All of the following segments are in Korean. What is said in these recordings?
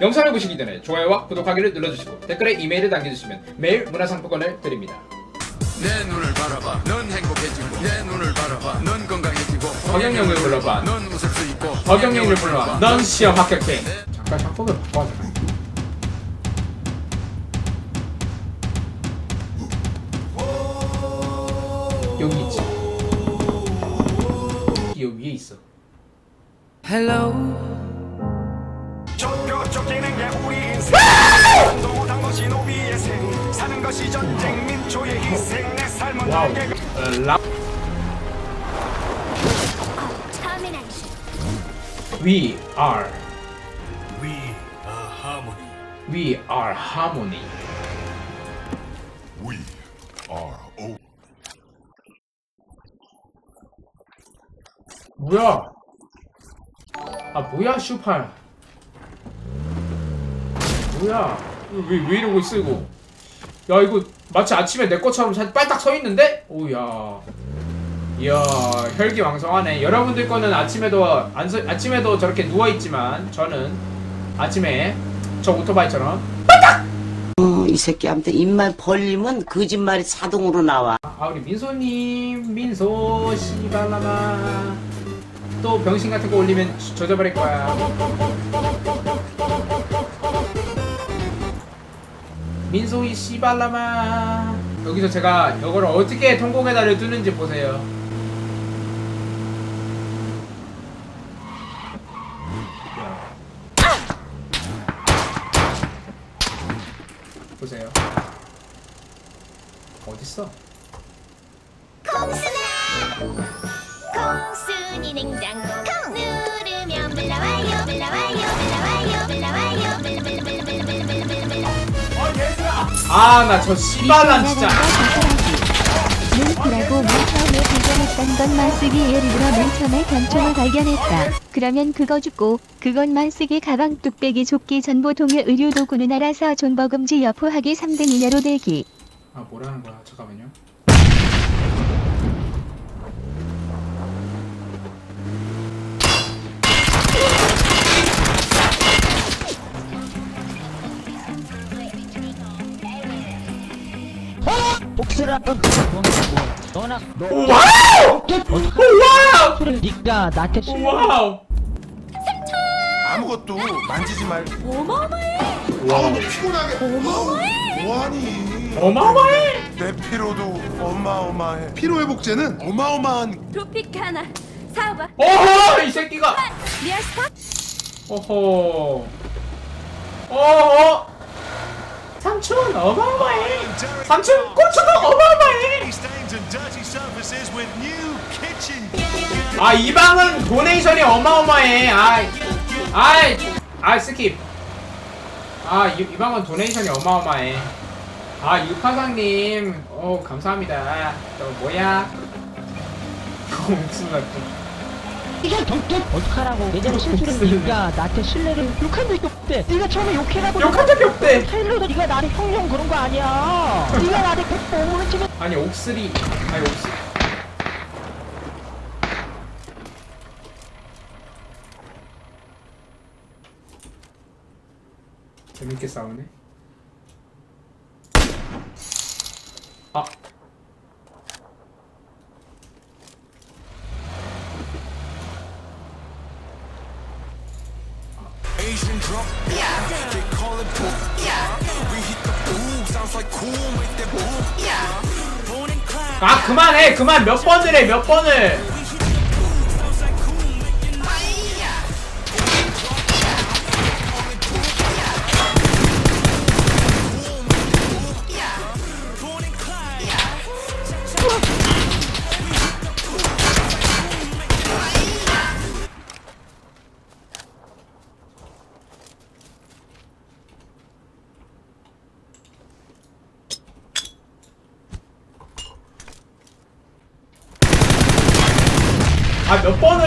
영상을 보시기 전에 좋아요와 구독하기를 눌러주시고 댓글에 이메일을 남겨주시면 매일 문화상품권을 드립니다. 내 눈을 바라봐. 넌 행복해지고 내 눈을 바라봐. 넌 건강해지고 허경영을 불러봐. 넌 웃을 수 있고 허경영을 불러와 넌 시험 합격해. 잠깐 작곡을 바꿔야 좁혀 쫓기는 게 우리 인생 노당 것이 노비의 생 사는 것이 전쟁 민초의 희생 내 삶은 어, 라. Termination. We are. We are harmony We are harmony. We are O. 뭐야? 아 뭐야 슈팔? 뭐야? 왜, 왜 이러고 있어 이거? 야 이거 마치 아침에 내 것처럼 살 빨딱 서 있는데? 오야. 이야 혈기 왕성하네. 여러분들 거는 아침에도 안 서, 아침에도 저렇게 누워 있지만 저는 아침에 저 오토바이처럼 어, 이 새끼한테 입만 벌리면 거짓말이 자동으로 나와. 아 우리 민소님 민소 씨발라마 또 병신 같은 거 올리면 조- 조져버릴 거야. 민소이 씨발라마. 여기서 제가 이거를 어떻게 통곡에다를 두는지 보세요. 보세요. 어딨어? 콩순이 냉장 아 나 저 씨발란 진짜 뭉크라고 맨 처음에 발견했던 것만 쓰기 예를 들어 맨 처음에 권총을 발견했다. 그러면 그거 죽고 그것만 쓰기 가방 뚝배기 좁기 전보통의 의료도구는 알아서 존버금지 여포하기 3등 이내로 대기. 아 뭐라는 거야 잠깐만요 너나 너 와우! 와우! 네가 나한테 술 와우! 아무것도 만지지 말고. 어마어마해 아우 너 피곤하게. 어마어마해. 뭐하니? 어마어마해! 내 피로도 어마어마해. 피로 회복제는 어마어마한 하나 사오바 어허! 이 새끼가! 리얼 스탑 어허! 어허! 삼촌 어마어마해! 삼촌 고추도 어마어마해! 아 이 방은 도네이션이 어마어마해! 아이 아이 아 스킵. 아이 이 방은 도네이션이 어마어마해. 아 유파상님. 어 감사합니다. 저 뭐야? 무슨 말씀 이게 덕덕 어떡하라고. 예전에 실수를 네가 나한테 신뢰를 욕한 적이 없대. 네가 처음에 욕해라고 욕한 적이 없대. 타일러도 네가 나를 형용 그런 거 아니야. 네가 나한테 백보 오는 집에 아니 옥스리 아니 옥스 재밌게 싸우네. 아 아 그만해 그만. 몇 번을 해 몇 번을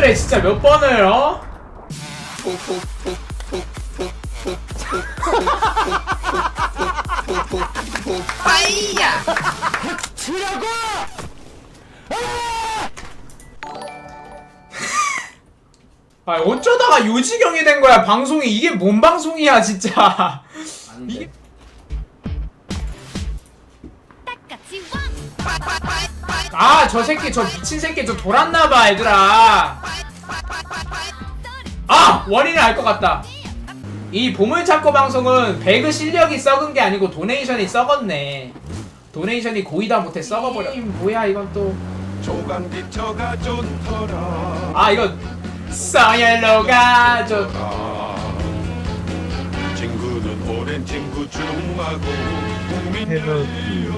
하루에 진짜 몇 번을 어? 아이야! 치라고! 아 어쩌다가 요지경이 된 거야 방송이 이게 뭔 방송이야 진짜 이게 아 저 새끼 저 미친 새끼 저 돌았나봐 얘들아 아! 원인을 알 것 같다. 이 보물찾고 방송은 배그 실력이 썩은 게 아니고 도네이션이 썩었네. 도네이션이 고이다 못해 썩어버려. 뭐야 이건 또. 조간 기터가 좋더라. 아 이거 서열로가 저 친구는 오랜 친구 중하고 국민 여러분의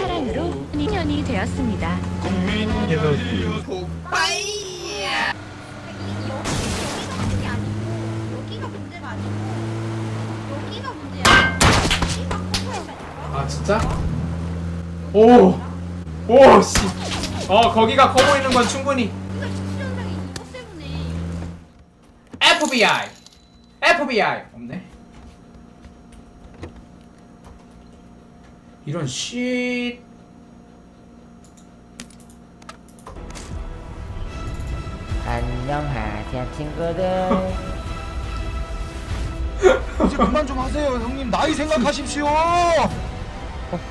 사랑으로 인연이 되었습니다. 국민 여기가 아니고 여기가 문제야. 여기가 커버야. 아 진짜? 오! 오 씨. 어 거기가 커 보이는 건 충분히 이거 때문에. FBI. FBI 없네. 이런 씨. 안녕하세요 친구들 이제 그만 좀 하세요 형님 나이 생각하십시오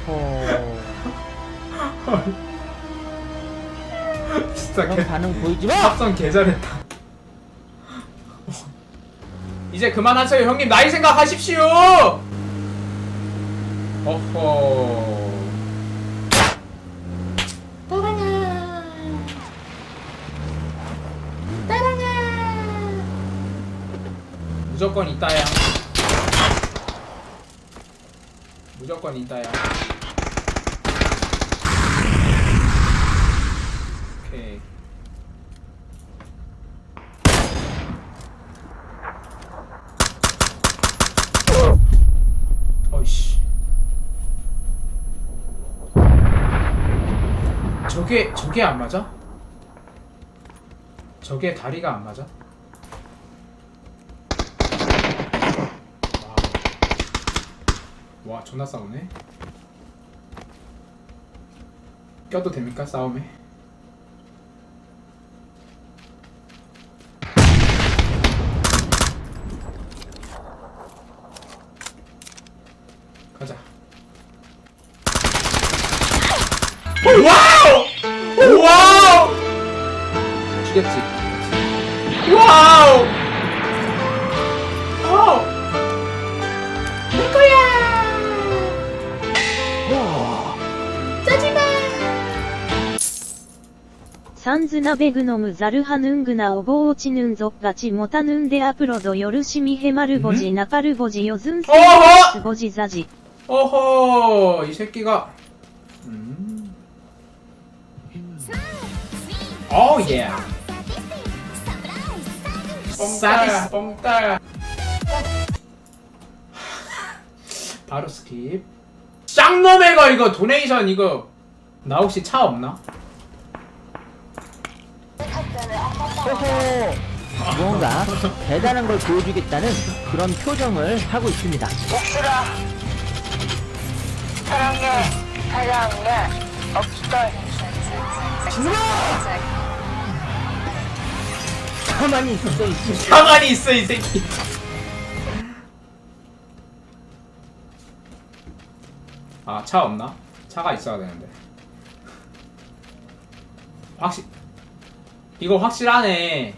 호호 진짜 그런 개. 반응 보이지 마 합성 개 잘했다. 이제 그만하세요 형님 나이 생각하십시오. 어허. 무조건 있다야. 무조건 있다야. 오케이. 저게 저게 안 맞아? 저게 다리가 안 맞아? 와, 와 존나 싸우네. 껴도 됩니까 싸움에? 가자. 와우! 와우! 죽였지. 와우! 와우! 안즈나 베그놈 자르하는그나 오보오치는 족같이 못하는데 앞으로도 열심히 해마르보지 음? 나팔르보지 요즘 세보지 자지. 어허 이 새끼가. 음. 오 예. 뻥따야 뻥따야. 바로 스킵. 쌍놈의거 이거 도네이션 이거. 나 혹시 차 없나? 호호 무언가 대단한 걸 보여주겠다는 그런 표정을 하고 있습니다 가만히 있어 있어 가만히 있어 이 새끼. 아 차 없나? 차가 있어야 되는데. 확실 이거 확실하네.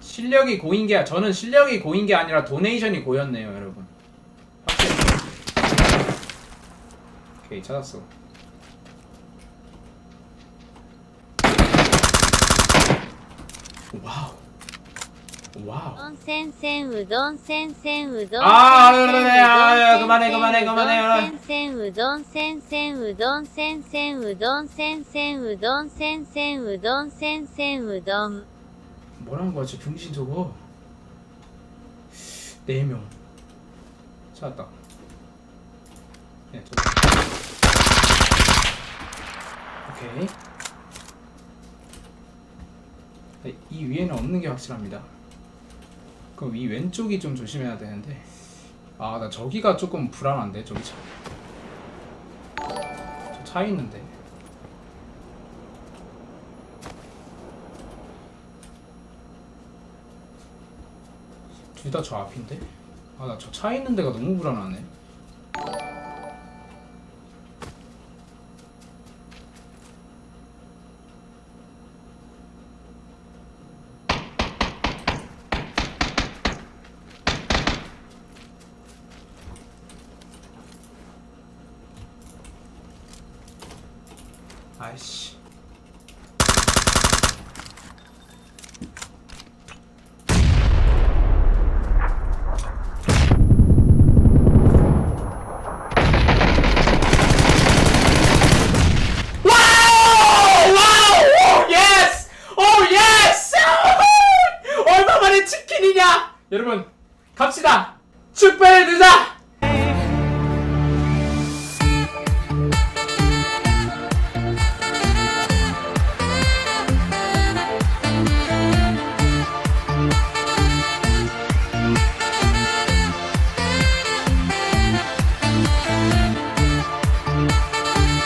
실력이 고인 게 저는 실력이 고인 게 아니라 도네이션이 고였네요, 여러분. 확실히. 오케이 찾았어. 와우. 와우. 센센 우동 센센 우동. 아, 그래, 아, 그만해, 그만해, 그만해. 센센 우동 센센 우동 센센 우동 센센 우동 센센 우동 센센 우동. 뭐라는 거야, 저 병신 저거. 네 명. 찾았다. 네, 오케이. 네, 이 위에는 없는 게 확실합니다. 그럼 이 왼쪽이 좀 조심해야 되는데 아 나 저기가 조금 불안한데 저기 차. 차 있는데 둘 다 저 앞인데? 아 나 저 차 있는 데가 너무 불안하네 갑시다. 축배를 드자.